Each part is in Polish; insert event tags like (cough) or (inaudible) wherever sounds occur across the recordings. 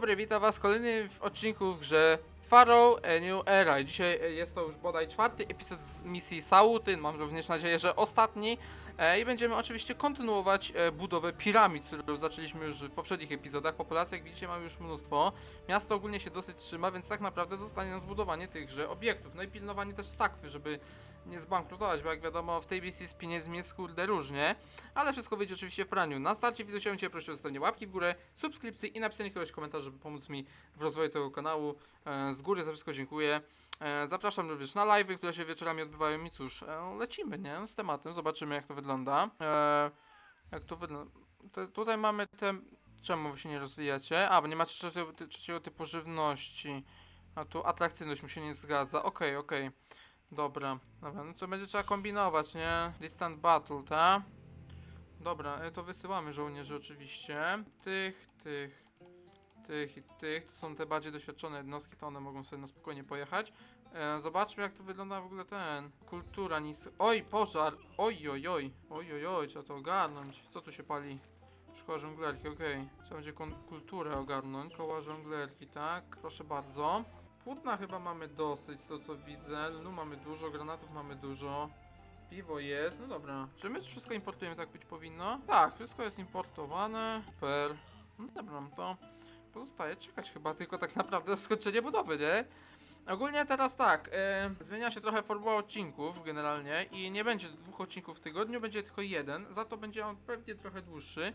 dobry, witam was w kolejnym odcinku w grze Pharaoh A New Era. Dzisiaj e, jest to już bodaj czwarty epizod z misji Sauty, mam również nadzieję, że ostatni. E, I będziemy oczywiście kontynuować e, budowę piramid, którą zaczęliśmy już w poprzednich epizodach. Populacji, jak widzicie, mamy już mnóstwo. Miasto ogólnie się dosyć trzyma, więc tak naprawdę zostanie nam zbudowanie tychże obiektów. No i pilnowanie też sakwy, żeby nie zbankrutować, bo jak wiadomo w tej misji z pieniędzmi jest kurde różnie. Ale wszystko wyjdzie oczywiście w praniu. Na starcie widzę, chciałbym Cię prosić o zostawienie łapki w górę, subskrypcji i napisanie jakiegoś komentarza, żeby pomóc mi w rozwoju tego kanału. Z góry za wszystko dziękuję. E, zapraszam również na live'y, które się wieczorami odbywają i cóż, e, lecimy, nie? Z tematem, zobaczymy jak to wygląda. E, jak to wygląda? Tutaj mamy te... Czemu wy się nie rozwijacie? A, bo nie ma trzeciego, trzeciego typu żywności. A tu atrakcyjność mi się nie zgadza. Okej, okej. Dobra, dobra, no to będzie trzeba kombinować, nie? Distant battle, tak? Dobra, to wysyłamy żołnierzy oczywiście. Tych, tych, tych i tych. To są te bardziej doświadczone jednostki, to one mogą sobie na spokojnie pojechać. E, zobaczmy jak to wygląda w ogóle ten. Kultura nis... Oj, pożar! Oj, oj, oj. Oj, oj, oj, trzeba to ogarnąć. Co tu się pali? Szkoła żonglerki, okej. Trzeba będzie kulturę ogarnąć. Szkoła żonglerki, tak? Proszę bardzo. Płótna chyba mamy dosyć, to co widzę. Lnu mamy dużo, granatów mamy dużo. Piwo jest, no dobra. Czy my wszystko importujemy, tak być powinno? Tak, wszystko jest importowane. Super. No dobra, to pozostaje czekać chyba tylko tak naprawdę na skończenie budowy, nie? Ogólnie teraz tak, e, zmienia się trochę formuła odcinków generalnie i nie będzie dwóch odcinków w tygodniu, będzie tylko jeden, za to będzie on pewnie trochę dłuższy,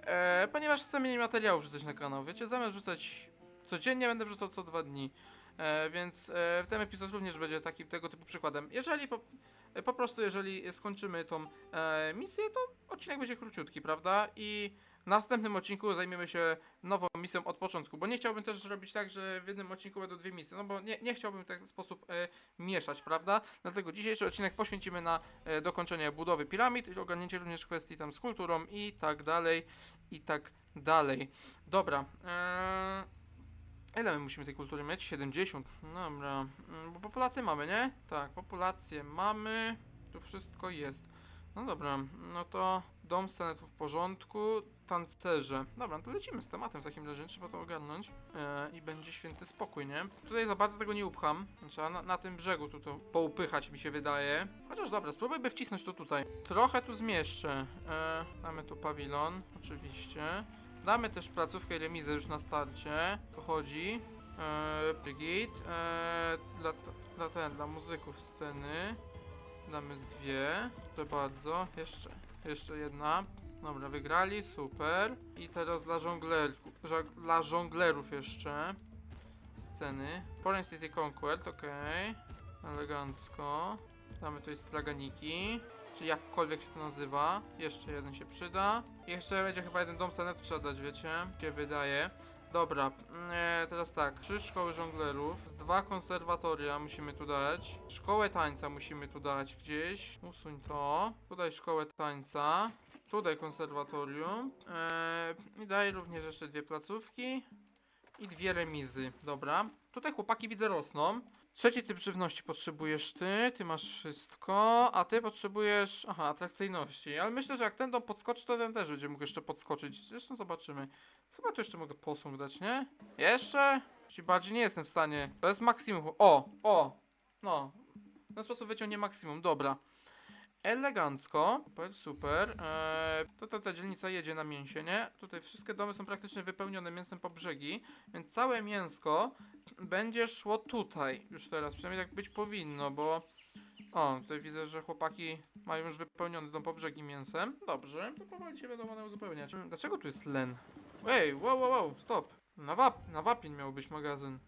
e, ponieważ chcę mniej materiałów wrzucać na kanał, wiecie, zamiast wrzucać codziennie będę wrzucał co dwa dni, e, więc e, ten epizod również będzie taki tego typu przykładem. Jeżeli po, po prostu, jeżeli skończymy tą e, misję, to odcinek będzie króciutki, prawda? I w następnym odcinku zajmiemy się nową misją od początku, bo nie chciałbym też zrobić tak, że w jednym odcinku będą dwie misje, no bo nie, nie chciałbym w ten sposób e, mieszać, prawda? Dlatego dzisiejszy odcinek poświęcimy na e, dokończenie budowy piramid i ogarnięcie również kwestii tam z kulturą i tak dalej, i tak dalej. Dobra, e, ile my musimy tej kultury mieć? 70. Dobra, mm, bo populację mamy, nie? Tak, populację mamy, tu wszystko jest. No dobra, no to dom stanetów w porządku, tancerze. Dobra, to lecimy z tematem w takim razie, trzeba to ogarnąć e, i będzie święty spokój, nie? Tutaj za bardzo tego nie upcham, trzeba na, na tym brzegu tu to poupychać mi się wydaje. Chociaż dobra, spróbujmy wcisnąć to tutaj. Trochę tu zmieszczę. E, damy tu pawilon, oczywiście. Damy też placówkę remizę już na starcie. To chodzi. E, git. E, dla, dla, ten, dla muzyków sceny. Damy z dwie. Proszę bardzo. Jeszcze, jeszcze jedna. Dobra, wygrali, super. I teraz dla żonglerów, dla żonglerów jeszcze sceny. Foreign City Conquest, okej. Elegancko. Damy tutaj straganiki, czy jakkolwiek się to nazywa. Jeszcze jeden się przyda. Jeszcze będzie chyba jeden dom sanetu trzeba dać, wiecie? Się wydaje. Dobra, e, teraz tak, trzy szkoły żonglerów, z dwa konserwatoria musimy tu dać, szkołę tańca musimy tu dać gdzieś, usuń to, tutaj szkołę tańca, tutaj konserwatorium e, i daj również jeszcze dwie placówki i dwie remizy, dobra. Tutaj chłopaki widzę rosną. Trzeci typ żywności potrzebujesz ty, ty masz wszystko, a ty potrzebujesz, aha, atrakcyjności, ale myślę, że jak ten dom podskoczy, to ten też będzie mógł jeszcze podskoczyć, zresztą zobaczymy. Chyba tu jeszcze mogę posąg dać, nie? Jeszcze? Ci bardziej nie jestem w stanie. To jest maksimum. O, o, no. W ten sposób wyciągnie maksimum, dobra. Elegancko, super, super. Eee, tutaj ta dzielnica jedzie na mięsie, nie? Tutaj wszystkie domy są praktycznie wypełnione mięsem po brzegi, więc całe mięsko będzie szło tutaj już teraz, przynajmniej tak być powinno, bo o, tutaj widzę, że chłopaki mają już wypełniony dom po brzegi mięsem. Dobrze, to powoli się będą one uzupełniać. Hmm, Dlaczego tu jest len? Ej, wow, wow, wow, stop. Na, wap na wapień miał być magazyn.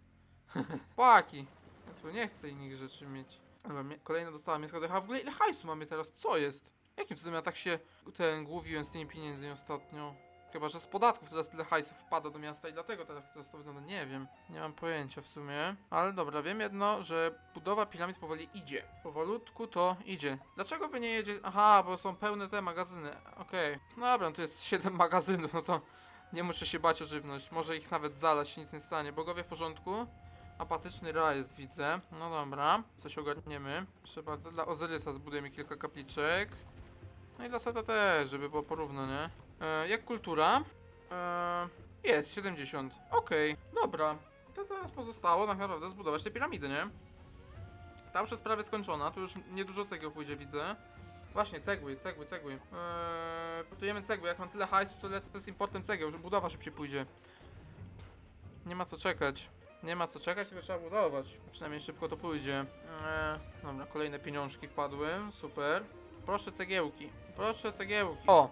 (laughs) Płaki. Ja tu nie chcę innych rzeczy mieć. Dobra, kolejna dostała mięsko. A w ogóle ile hajsu mamy teraz? Co jest? Jakim cudem ja tak się ten głowiłem z tymi pieniędzmi ostatnio? Chyba, że z podatków teraz tyle hajsu wpada do miasta i dlatego teraz teraz to wygląda. Nie wiem. Nie mam pojęcia w sumie. Ale dobra, wiem jedno, że budowa piramid powoli idzie. Powolutku to idzie. Dlaczego wy nie jedzie? Aha, bo są pełne te magazyny. Okej. No dobra, no tu jest 7 (laughs) magazynów, no to nie muszę się bać o żywność. Może ich nawet zalać, nic nie stanie. Bogowie w porządku? Apatyczny rajest widzę. No dobra, coś ogarniemy. Proszę bardzo, dla Ozyrysa zbudujemy kilka kapliczek. No i dla Seta też, żeby było porówno, nie? E, jak kultura? E, Jest, 70. Okej, dobra. To teraz pozostało tak naprawdę zbudować te piramidy, nie? Ta już jest prawie skończona, tu już niedużo cegieł pójdzie, widzę. Właśnie, cegły, cegły, cegły. Eee, budujemy cegły, jak mam tyle hajsu, to lecę z importem cegieł, że budowa szybciej pójdzie. Nie ma co czekać. Nie ma co czekać, tylko trzeba budować. Przynajmniej szybko to pójdzie. Eee, dobra, kolejne pieniążki wpadły, super. Proszę cegiełki, proszę cegiełki. O!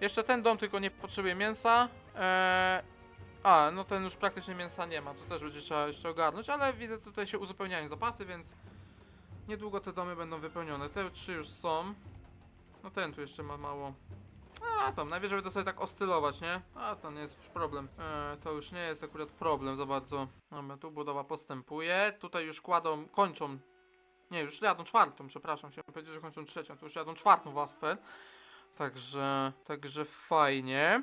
Jeszcze ten dom tylko nie potrzebuje mięsa. Eee, a, no ten już praktycznie mięsa nie ma, to też będzie trzeba jeszcze ogarnąć, ale widzę tutaj się uzupełniają zapasy, więc niedługo te domy będą wypełnione. Te trzy już są. No ten tu jeszcze ma mało. A tam, najwyżej będę sobie tak oscylować, nie? A to nie jest już problem. E, to już nie jest akurat problem za bardzo. Dobra, tu budowa postępuje. Tutaj już kładą, kończą. Nie, już jadą czwartą, przepraszam, chciałem powiedzieć, że kończą trzecią. To już jadą czwartą warstwę. Także, także fajnie.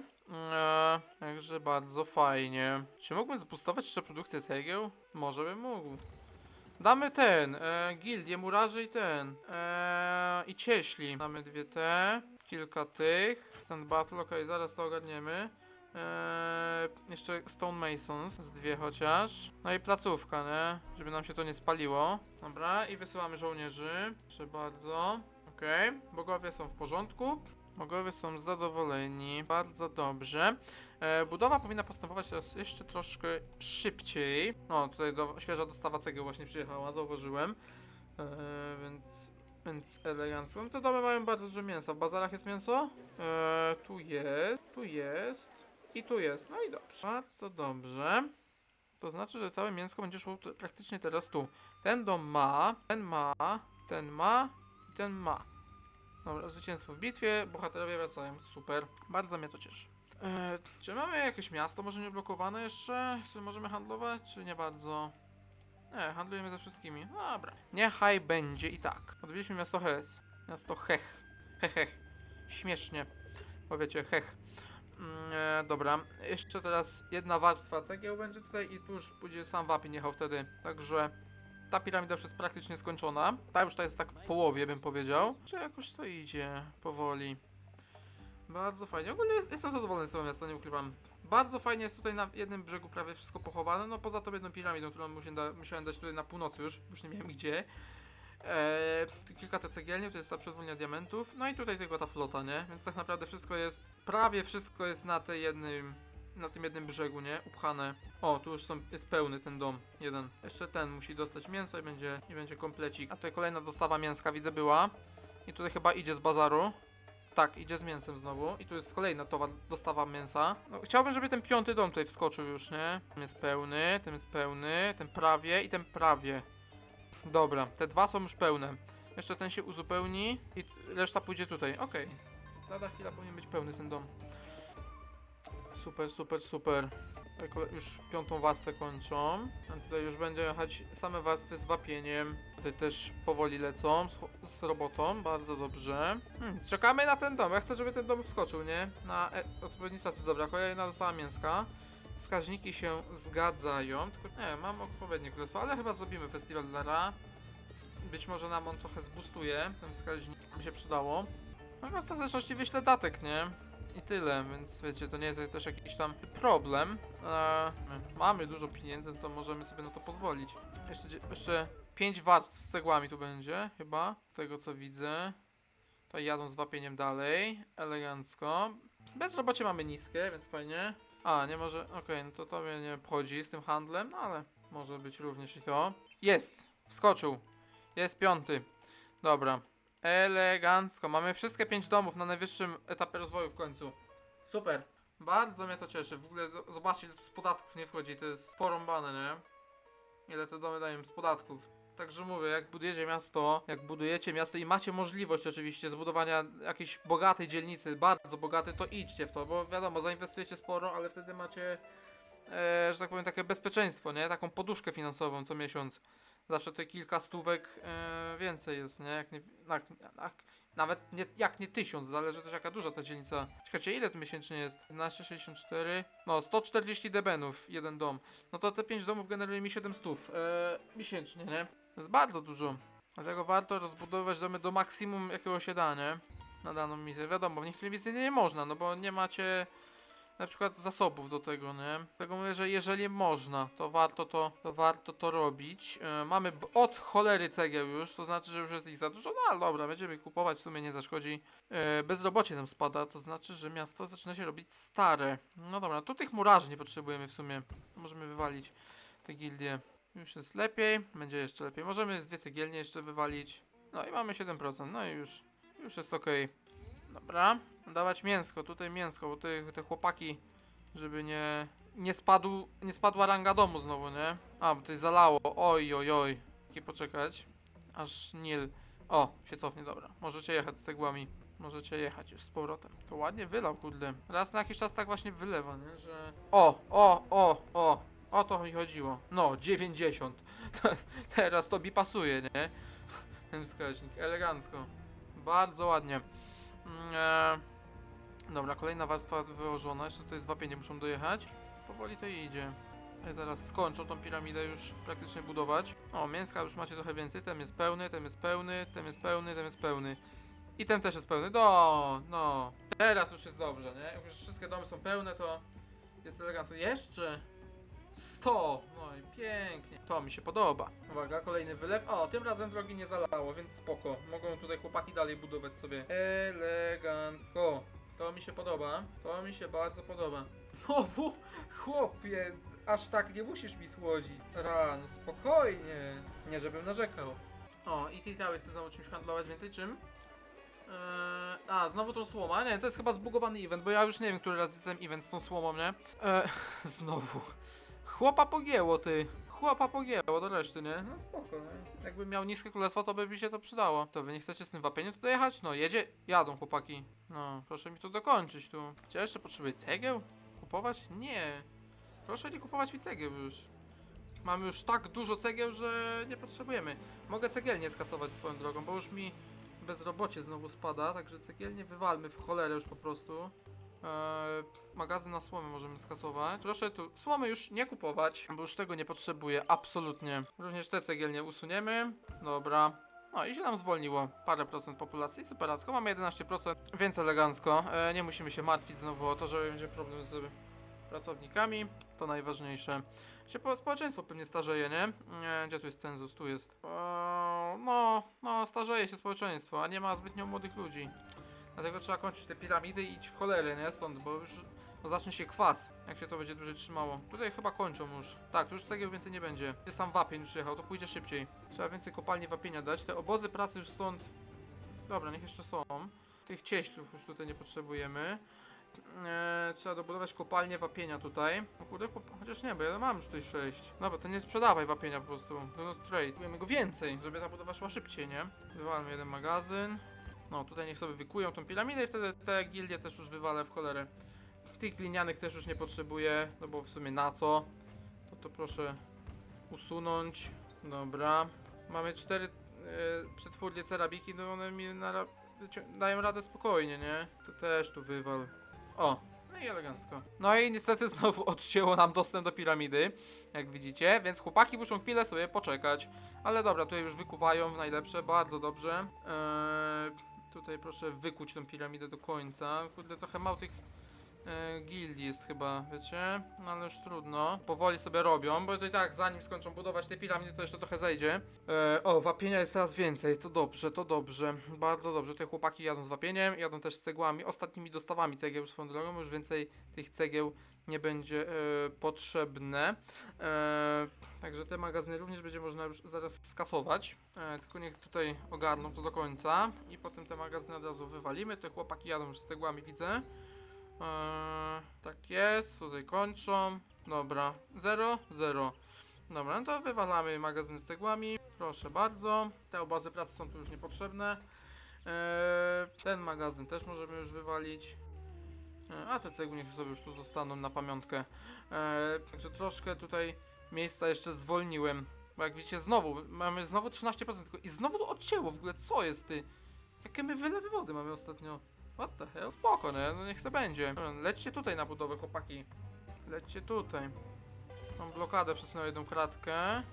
E, także bardzo fajnie. Czy mógłbym zbustować jeszcze produkcję cegieł? Może bym mógł. Damy ten, e, gildię murarzy i ten. E, I cieśli. Damy dwie te, kilka tych. Stand battle, okej, zaraz to ogarniemy. E, jeszcze Stone Masons, z dwie chociaż. No i placówka, nie? Żeby nam się to nie spaliło. Dobra, i wysyłamy żołnierzy. Proszę bardzo. Okej, bogowie są w porządku. Bogowie są zadowoleni. Bardzo dobrze. E, budowa powinna postępować teraz jeszcze troszkę szybciej. No, tutaj do, świeża dostawa cegieł właśnie przyjechała, zauważyłem. E, więc, więc elegancko. No te domy mają bardzo dużo mięsa. W bazarach jest mięso? E, tu jest, tu jest i tu jest. No i dobrze. Bardzo dobrze. To znaczy, że całe mięsko będzie szło praktycznie teraz tu. Ten dom ma, ten ma, ten ma i ten ma. Dobra, zwycięstwo w bitwie, bohaterowie wracają, super. Bardzo mnie to cieszy. Eee, czy mamy jakieś miasto może nieblokowane jeszcze, z którym możemy handlować, czy nie bardzo? Nie, handlujemy ze wszystkimi. Dobra. Niechaj będzie i tak. Odbiliśmy miasto Hes. Miasto Hech. Hechech. Śmiesznie. Powiecie Hech. Mm, e, dobra, jeszcze teraz jedna warstwa cegieł będzie tutaj i tu już pójdzie sam wapień jechał wtedy. Także ta piramida już jest praktycznie skończona. Ta już ta jest tak w połowie, bym powiedział. Czy jakoś to idzie powoli. Bardzo fajnie. Ogólnie jest- jestem zadowolony z tego miasta, nie ukrywam. Bardzo fajnie jest tutaj na jednym brzegu prawie wszystko pochowane. No poza tą jedną piramidą, którą musiałem, da musiałem dać tutaj na północy już. Już nie miałem gdzie. Eee, kilka te cegielni, to jest ta przezwolnia diamentów. No i tutaj tylko ta flota, nie? Więc tak naprawdę wszystko jest, prawie wszystko jest na tej jednym, na tym jednym brzegu, nie? Upchane. O, tu już są, jest pełny ten dom, jeden. Jeszcze ten musi dostać mięso i będzie, i będzie komplecik. A tutaj kolejna dostawa mięska, widzę, była. I tutaj chyba idzie z bazaru. Tak, idzie z mięsem znowu. I tu jest kolejna towar, dostawa mięsa. No, chciałbym, żeby ten piąty dom tutaj wskoczył już, nie? Ten jest pełny, ten jest pełny, ten prawie i ten prawie. Dobra, te dwa są już pełne. Jeszcze ten się uzupełni i reszta pójdzie tutaj. Okej. Lada chwila powinien być pełny ten dom. Super, super, super. Już piątą warstwę kończą. A tutaj już będzie jechać same warstwy z wapieniem. Tutaj też powoli lecą z, z robotą. Bardzo dobrze. Hmm, czekamy na ten dom. Ja chcę, żeby ten dom wskoczył, nie? Na e odpowiedni status. Dobra, kolejna dostała mięska. Wskaźniki się zgadzają. Tylko nie, mam odpowiednie królestwo, ale chyba zrobimy festiwal dla Ra. Być może nam on trochę zbustuje. Ten wskaźnik by się przydało. No i w ostateczności wyślę datek, nie? I tyle, więc wiecie, to nie jest też jakiś tam problem. Eee, mamy dużo pieniędzy, to możemy sobie na to pozwolić. Jeszcze, jeszcze 5 warstw z cegłami tu będzie, chyba, z tego co widzę. To jadą z wapieniem dalej, elegancko. Bezrobocie mamy niskie, więc fajnie. A, nie może, okej, no to to mnie nie obchodzi z tym handlem, no ale może być również i to. Jest, wskoczył. Jest piąty. Dobra. Elegancko. Mamy wszystkie pięć domów na najwyższym etapie rozwoju w końcu. Super. Bardzo mnie to cieszy. W ogóle zobaczcie, ile z podatków nie wchodzi. To jest porąbane, nie? Ile te domy dają z podatków. Także mówię, jak budujecie miasto, jak budujecie miasto i macie możliwość oczywiście zbudowania jakiejś bogatej dzielnicy, bardzo bogatej, to idźcie w to, bo wiadomo, zainwestujecie sporo, ale wtedy macie, e, że tak powiem, takie bezpieczeństwo, nie? Taką poduszkę finansową co miesiąc. Zawsze te kilka stówek e, więcej jest, nie? Jak nie jak, jak, nawet nie, jak nie tysiąc, zależy też jaka duża ta dzielnica. Czekajcie, ile to miesięcznie jest? 11,64? No, 140 debenów, jeden dom. No to te 5 domów generuje mi 7 stów e, miesięcznie, nie? To jest bardzo dużo. Dlatego warto rozbudować domy do maksimum jakiego się da, nie? Na daną misję. Wiadomo, w niektórych misji nie można, no bo nie macie na przykład zasobów do tego, nie? Tego mówię, że jeżeli można, to warto to, to warto to robić. E, mamy od cholery cegieł już, to znaczy, że już jest ich za dużo, no ale dobra, będziemy kupować, w sumie nie zaszkodzi. E, bezrobocie nam spada, to znaczy, że miasto zaczyna się robić stare. No dobra, tu tych murarzy nie potrzebujemy w sumie. Możemy wywalić te gildie. Już jest lepiej, będzie jeszcze lepiej. Możemy z dwie cegielnie jeszcze wywalić. No i mamy 7%, no i już, już jest ok. Dobra, dawać mięsko, tutaj mięsko, bo te, te chłopaki, żeby nie, nie spadł, nie spadła ranga domu znowu, nie? A, bo tutaj zalało, oj, oj, oj. Takie poczekać, aż Nil, o, się cofnie, dobra. Możecie jechać z cegłami, możecie jechać już z powrotem. To ładnie wylał, kurde. Raz na jakiś czas tak właśnie wylewa, nie, że... O, o, o, o, o to mi chodziło. No, 90. (laughs) Teraz to mi pasuje, nie? Ten wskaźnik, elegancko. Bardzo ładnie. Mm, E, dobra, kolejna warstwa wyłożona. Jeszcze tutaj z wapienie muszą dojechać. Powoli to idzie. I zaraz skończą tą piramidę już praktycznie budować. O, mięska już macie trochę więcej. Ten jest pełny, ten jest pełny, ten jest pełny, ten jest pełny. I ten też jest pełny. No, no. Teraz już jest dobrze, nie? Jak już wszystkie domy są pełne, to jest elegancko. Jeszcze 100! No i pięknie. To mi się podoba. Uwaga, kolejny wylew. O, tym razem drogi nie zalało, więc spoko. Mogą tutaj chłopaki dalej budować sobie. Elegancko. To mi się podoba. To mi się bardzo podoba. Znowu? Chłopie, aż tak nie musisz mi słodzić. Ran, spokojnie. Nie, żebym narzekał. O, i ty tam chcesz znowu czymś handlować więcej? Czym? Eee, a, znowu tą słoma? Nie, to jest chyba zbugowany event, bo ja już nie wiem, który raz jest ten event z tą słomą, nie? Eee, (laughs) znowu. Chłopa pogięło, ty. Chłopa pogięło do reszty, nie? No spoko, nie? Jakbym miał niskie królestwo, to by mi się to przydało. To wy nie chcecie z tym wapieniem tutaj jechać? No, jedzie. Jadą chłopaki. No, proszę mi to dokończyć tu. Czy ja jeszcze potrzebuję cegieł? Kupować? Nie. Proszę nie kupować mi cegieł już. Mamy już tak dużo cegieł, że nie potrzebujemy. Mogę cegielnie skasować swoją drogą, bo już mi bezrobocie znowu spada, także cegielnie wywalmy w cholerę już po prostu. Eee, magazyn na słomy możemy skasować. Proszę tu słomy już nie kupować, bo już tego nie potrzebuję, absolutnie. Również te cegielnie usuniemy. Dobra. No i się nam zwolniło parę procent populacji, superacko, mamy 11%, więc elegancko. E, nie musimy się martwić znowu o to, że będzie problem z pracownikami, to najważniejsze. Się po- społeczeństwo pewnie starzeje, nie? nie gdzie tu jest cenzus? Tu jest. Eee, no, no, starzeje się społeczeństwo, a nie ma zbytnio młodych ludzi. Dlatego trzeba kończyć te piramidy i iść w cholerę, nie? Stąd, bo już no, zacznie się kwas, jak się to będzie dłużej trzymało. Tutaj chyba kończą już. Tak, tu już cegieł więcej nie będzie. Gdzie sam wapień już jechał, to pójdzie szybciej. Trzeba więcej kopalni wapienia dać. Te obozy pracy już stąd... Dobra, niech jeszcze są. Tych cieślów już tutaj nie potrzebujemy. Eee, trzeba dobudować kopalnię wapienia tutaj. O kurde, chociaż nie, bo ja mam już tutaj 6. Dobra, to nie sprzedawaj wapienia po prostu. Not trade. Kupujemy go więcej, żeby ta budowa szła szybciej, nie? Wywalmy jeden magazyn. No, tutaj niech sobie wykują tą piramidę i wtedy te gildie też już wywalę w cholerę. Tych glinianych też już nie potrzebuję, no bo w sumie na co? To to proszę usunąć. Dobra. Mamy cztery e, przetwórnie cerabiki, no one mi na, dają radę spokojnie, nie? To też tu wywal. O, no i elegancko. No i niestety znowu (laughs) odcięło nam dostęp do piramidy, jak widzicie, więc chłopaki muszą chwilę sobie poczekać. Ale dobra, tutaj już wykuwają w najlepsze, bardzo dobrze. Eee, tutaj proszę wykuć tą piramidę do końca. Kurde, trochę mało tych e, jest chyba, wiecie? No ale już trudno. Powoli sobie robią, bo to i tak zanim skończą budować te piramidy, to jeszcze trochę zejdzie. E, o, wapienia jest teraz więcej, to dobrze, to dobrze. Bardzo dobrze, tutaj chłopaki jadą z wapieniem, jadą też z cegłami, ostatnimi dostawami cegieł swoją drogą, już więcej tych cegieł nie będzie e, potrzebne. E, także te magazyny również będzie można już zaraz skasować. E, tylko niech tutaj ogarną to do końca i potem te magazyny od razu wywalimy. Te chłopaki jadą już z cegłami, widzę. Eee, tak jest, tutaj kończą. Dobra, 0, 0. Dobra, no to wywalamy magazyn z cegłami. Proszę bardzo. Te obozy pracy są tu już niepotrzebne. Eee, ten magazyn też możemy już wywalić. Eee, a te cegły niech sobie już tu zostaną na pamiątkę. Eee, także troszkę tutaj miejsca jeszcze zwolniłem. Bo jak widzicie, znowu mamy znowu 13% tylko i znowu to odcięło w ogóle. Co jest ty? Jakie my wylewy wody mamy ostatnio? What the hell? Spoko, nie? No niech to będzie. Lećcie tutaj na budowę, chłopaki. Lećcie tutaj. Mam blokadę przez na jedną kratkę.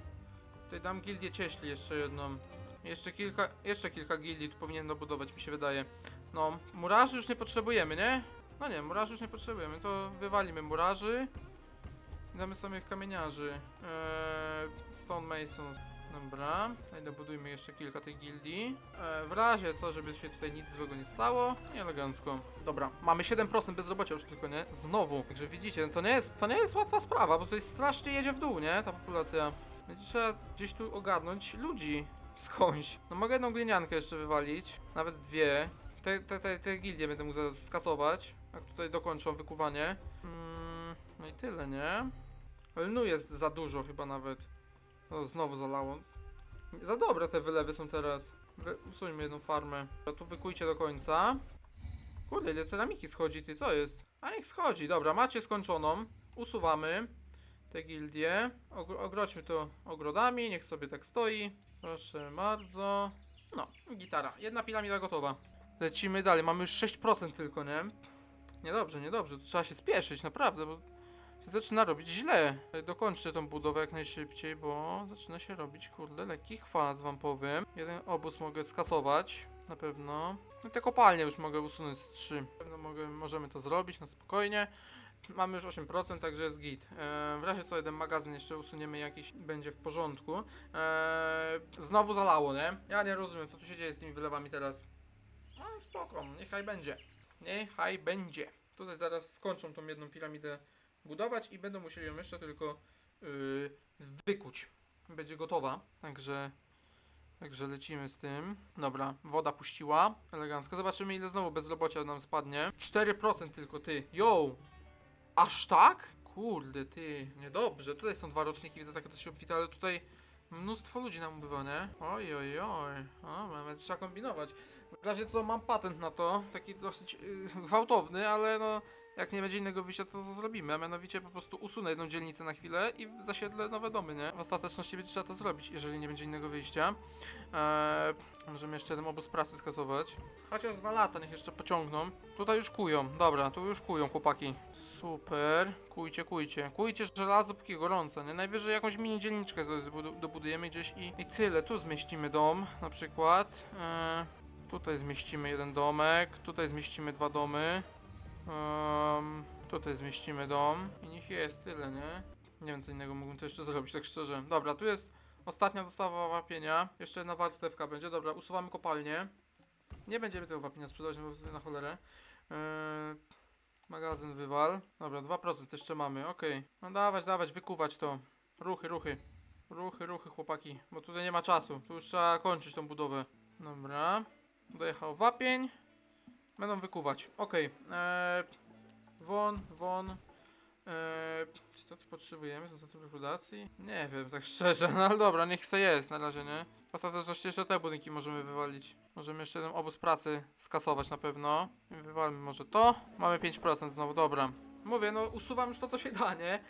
Tutaj dam gildię cieśli jeszcze jedną. Jeszcze kilka, jeszcze kilka gildii tu powinien dobudować, mi się wydaje. No, murarzy już nie potrzebujemy, nie? No nie, murarzy już nie potrzebujemy, to wywalimy murarzy. Damy samych kamieniarzy. Eee, Stone Masons. Dobra, i dobudujmy jeszcze kilka tych gildii. E, w razie co, żeby się tutaj nic złego nie stało, i elegancko. Dobra, mamy 7% bezrobocia już tylko, nie? Znowu. Także widzicie, no to nie jest, to nie jest łatwa sprawa, bo tutaj strasznie jedzie w dół, nie? Ta populacja. Będzie trzeba gdzieś tu ogarnąć ludzi skądś. No mogę jedną gliniankę jeszcze wywalić, nawet dwie. Te, te, te, te gildie będę mógł skasować, jak tutaj dokończą wykuwanie. Mm, no i tyle, nie? Ale nu jest za dużo chyba nawet. No znowu zalało. Za dobre te wylewy są teraz. Wy, usuńmy jedną farmę. To tu wykujcie do końca. Kurde, ile ceramiki schodzi, ty co jest? A niech schodzi, dobra, macie skończoną. Usuwamy te gildie. Ogro ogrodźmy to ogrodami, niech sobie tak stoi. Proszę bardzo. No, gitara. Jedna piramida gotowa. Lecimy dalej, mamy już 6% tylko, nie? Niedobrze, niedobrze, tu trzeba się spieszyć, naprawdę, bo zaczyna robić źle. Dokończę tą budowę jak najszybciej, bo zaczyna się robić, kurde, lekki chwas, wam powiem. Jeden obóz mogę skasować, na pewno. No te kopalnie już mogę usunąć z 3. Na pewno mogę, możemy to zrobić na spokojnie. Mamy już 8%, także jest git. Eee, w razie co jeden magazyn jeszcze usuniemy jakiś i będzie w porządku. Eee, znowu zalało, nie? Ja nie rozumiem, co tu się dzieje z tymi wylewami teraz. No spoko, niechaj będzie. Niechaj będzie. Tutaj zaraz skończą tą jedną piramidę budować i będą musieli ją jeszcze tylko yy, wykuć. Będzie gotowa, także także lecimy z tym. Dobra, woda puściła, elegancko. Zobaczymy ile znowu bezrobocia nam spadnie. 4% tylko ty. Yo! Aż tak? Kurde, ty, niedobrze. Tutaj są dwa roczniki, widzę takie dość obfite, ale tutaj mnóstwo ludzi nam ubywa, nie? Oj, oj, oj. O, mamy, trzeba kombinować. W razie co, mam patent na to, taki dosyć yy, gwałtowny, ale no, jak nie będzie innego wyjścia, to to zrobimy, a mianowicie po prostu usunę jedną dzielnicę na chwilę i zasiedlę nowe domy, nie? W ostateczności będzie trzeba to zrobić, jeżeli nie będzie innego wyjścia. Eee, możemy jeszcze jeden obóz pracy skasować. Chociaż dwa lata, niech jeszcze pociągną. Tutaj już kują, dobra, tu już kują chłopaki. Super, kujcie, kujcie. Kujcie żelazo, póki gorąco, nie? Najwyżej jakąś mini dzielniczkę dobudujemy gdzieś i, i tyle. Tu zmieścimy dom, na przykład. Eee, tutaj zmieścimy jeden domek, tutaj zmieścimy dwa domy. Ehm, tutaj zmieścimy dom i niech jest tyle, nie? Nie wiem co innego mógłbym tu jeszcze zrobić, tak szczerze. Dobra, tu jest ostatnia dostawa wapienia. Jeszcze jedna warstewka będzie. Dobra, usuwamy kopalnię. Nie będziemy tego wapienia sprzedawać, no bo na cholerę. Eee, magazyn wywal. Dobra, 2% jeszcze mamy, okej. No dawać, dawać, wykuwać to. Ruchy, ruchy. Ruchy, ruchy, chłopaki. Bo tutaj nie ma czasu. Tu już trzeba kończyć tą budowę. Dobra. Dojechał wapień. Będą wykuwać. Okej. Eee, won, won. Eee, czy to tu potrzebujemy? Za to rekrutacji? Nie wiem, tak (laughs) szczerze. No ale dobra, niech se jest na razie, nie? W ostateczności jeszcze te budynki możemy wywalić. Możemy jeszcze jeden obóz pracy skasować na pewno. Wywalmy może to. Mamy 5% znowu, dobra. Mówię, no usuwam już to, co się da, nie?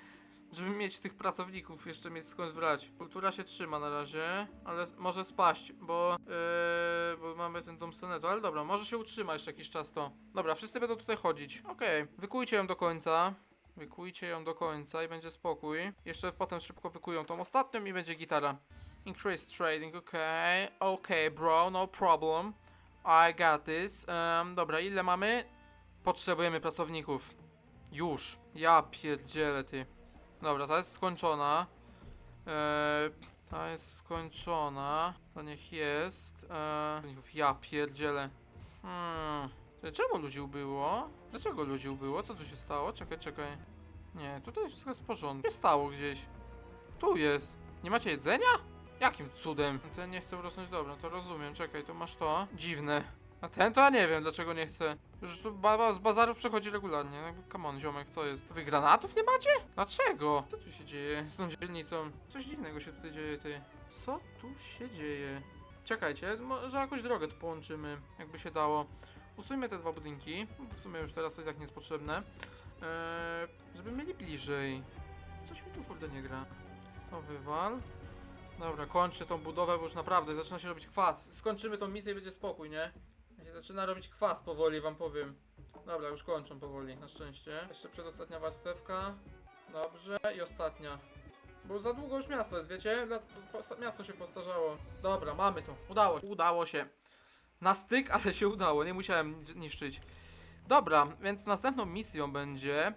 Żeby mieć tych pracowników, jeszcze mieć skąd brać. Kultura się trzyma na razie, ale może spaść, bo, yy, bo mamy ten dom Senetu, ale dobra, może się utrzyma jeszcze jakiś czas to. Dobra, wszyscy będą tutaj chodzić. Okej, wykujcie ją do końca. Wykujcie ją do końca i będzie spokój. Jeszcze potem szybko wykują tą ostatnią i będzie gitara. Increase trading, okej. Okej, bro, no problem. I got this. Em, dobra, ile mamy? Potrzebujemy pracowników. Już. Ja pierdzielę ty. Dobra, ta jest skończona. Eee, ta jest skończona. To niech jest. Eee, ja pierdzielę. Hmm. Ty, Czemu ludzi ubyło? Dlaczego ludzi ubyło? Co tu się stało? Czekaj, czekaj. Nie, tutaj wszystko jest w porządku. Co stało gdzieś? Tu jest. Nie macie jedzenia? Jakim cudem? Ten nie chce urosnąć, dobra, to rozumiem. Czekaj, to masz to. Dziwne. A ten to ja nie wiem, dlaczego nie chce. Z bazarów przechodzi regularnie. No, come on, ziomek, co jest? Wy granatów nie macie? Dlaczego? Co tu się dzieje z tą dzielnicą? Coś dziwnego się tutaj dzieje, ty. Co tu się dzieje? Czekajcie, może jakąś drogę tu połączymy, jakby się dało. Usuńmy te dwa budynki. W sumie już teraz to i tak nie jest potrzebne. Eee, żeby mieli bliżej. Coś mi tu kurde nie gra. To wywal. Dobra, kończę tą budowę, bo już naprawdę zaczyna się robić kwas. Skończymy tą misję i będzie spokój, nie? Się zaczyna robić kwas powoli, wam powiem. Dobra, już kończą powoli, na szczęście. Jeszcze przedostatnia warstewka. Dobrze, i ostatnia. Bo za długo już miasto jest, wiecie? Miasto się postarzało. Dobra, mamy to. Udało, udało się. Na styk, (laughs) ale się udało, nie musiałem niszczyć. Dobra, więc następną misją będzie...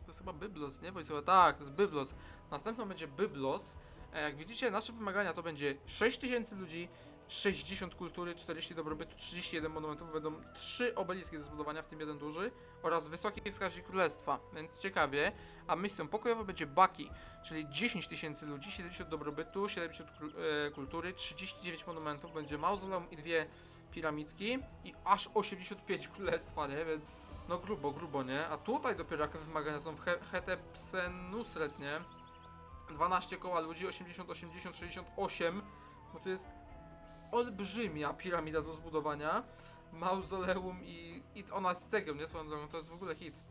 To jest chyba Byblos, nie? Wojskowa, tak, to jest Byblos. Następną będzie Byblos. E, Jak widzicie, nasze wymagania to będzie 6000 ludzi, 60 kultury, 40 dobrobytu, 31 monumentów, będą 3 obeliski do zbudowania, w tym jeden duży, oraz wysoki wskaźnik królestwa, więc ciekawie. A misją pokojową będzie Baki, czyli 10 tysięcy ludzi, 70 dobrobytu, 70 kul- e, kultury, 39 monumentów, będzie mauzoleum i dwie piramidki i aż 85 królestwa, nie? Więc no grubo, grubo, nie? A tutaj dopiero jakie wymagania są w He Hetepsenusret, nie? 12 koła ludzi, 80, 80, 68, bo to jest olbrzymia piramida do zbudowania. Mauzoleum i, i ona z cegieł, nie swoją drogą, to jest w ogóle hit.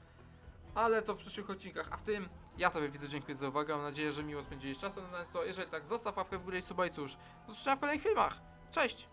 Ale to w przyszłych odcinkach, a w tym ja Tobie widzę, dziękuję za uwagę, mam nadzieję, że miło spędziłeś czas na to. Jeżeli tak, zostaw łapkę w górę i suba i cóż, do zobaczenia w kolejnych filmach. Cześć!